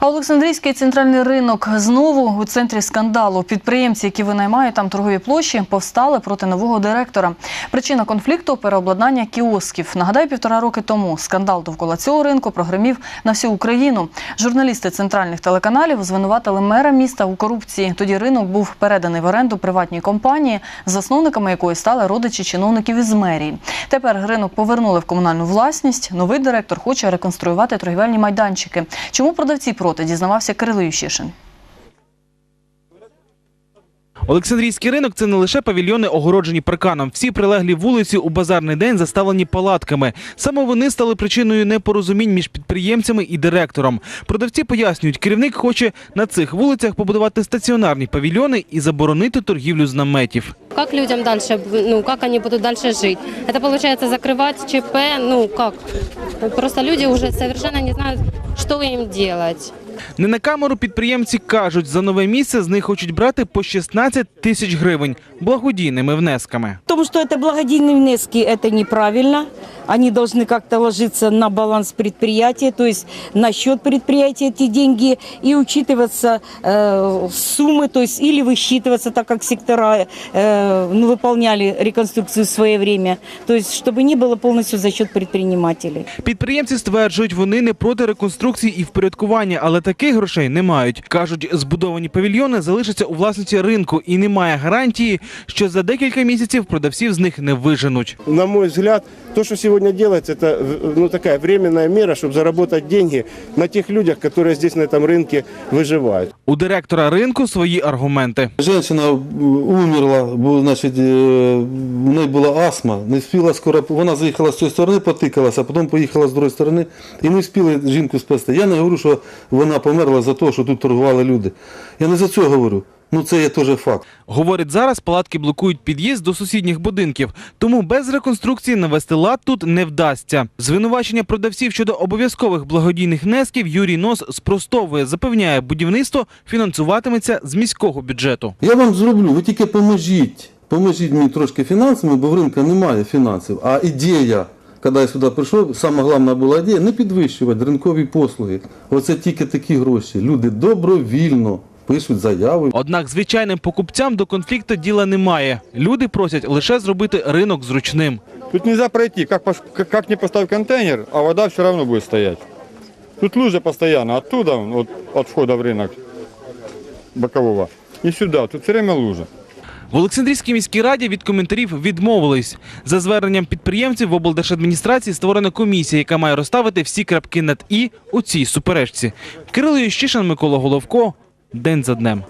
А Олександрійський центральний ринок знову у центрі скандалу. Підприємці, які винаймають там торгові площі, повстали проти нового директора. Причина конфлікту переобладнання кіосків. Нагадаю, півтора роки тому скандал довкола цього ринку прогремів на всю Україну. Журналісти центральних телеканалів звинуватили мера міста у корупції. Тоді ринок був переданий в оренду приватній компанії, засновниками якої стали родичі чиновників із мерії. Тепер ринок повернули в комунальну власність. Новий директор хоче реконструювати торгівельні майданчики. Чому продавці проти дізнавався Кирило Ющишин. Олександрійський ринок це не лише павільйони, огороджені парканом. Всі прилеглі вулиці у базарний день заставлені палатками. Саме вони стали причиною непорозумінь між підприємцями і директором. Продавці пояснюють, керівник хоче на цих вулицях побудувати стаціонарні павільйони і заборонити торгівлю з наметів. Как людям дальше, ну, как они будут дальше жить? Это получается закрывать ЧП, ну, как? Просто люди уже совершенно не знают, что им делать. Не на камеру підприємці кажуть, за нове місце з них хочуть брати по 16 тисяч гривень благодійними внесками. В том, что это благодійные внески, это неправильно. Они должны как-то ложиться на баланс предприятия, то есть на счет предприятия эти деньги и учитываться э, суммы, то есть или высчитываться, так как сектора э, ну, выполняли реконструкцию в свое время, то есть чтобы не было полностью за счет предпринимателей. Підприємці стверджують, вони не проти реконструкції і впорядкування, але таких грошей не мають. кажуть, збудовані павільйони залишаться у власності ринку, і немає гарантії, що за декілька місяців продавців з них не виженуть. На мой взгляд, то, что сегодня делается, это ну, такая временная мера, чтобы заработать деньги на тех людях, которые здесь на этом рынке выживают. У директора ринку свої аргументи. Женщина умерла, бо значить, е, в неї була астма, не встигла скоро. Вона заїхала з цієї сторони, потикалася, а потім поїхала з іншої сторони і не встигли жінку спасти. Я не говорю, що вона померла за те, що тут торгували люди. Я не за це говорю. Ну це є теж факт. Говорить, зараз палатки блокують під'їзд до сусідніх будинків, тому без реконструкції навести лад тут не вдасться. Звинувачення продавців щодо обов'язкових благодійних внесків Юрій Нос спростовує, запевняє, будівництво фінансуватиметься з міського бюджету. Я вам зроблю, ви тільки поможіть. Поможіть мені трошки фінансами, бо в ринку немає фінансів. А ідея, коли я сюди прийшов, сама головна була ідея не підвищувати ринкові послуги. Оце тільки такі гроші. Люди добровільно пишуть заяви. Однак звичайним покупцям до конфлікту діла немає. Люди просять лише зробити ринок зручним. Тут нельзя пройти, как, пош- как, как не поставь контейнер, а вода все равно будет стоять. Тут лужа постоянно, оттуда, от входа в рынок бокового, и сюда, тут все время лужа. В Олександрійській міській раді від коментарів відмовились. За зверненням підприємців в облдержадміністрації створена комісія, яка має розставити всі крапки над і у цій суперечці. Кирило Ющишин, Микола Головко. День за днем.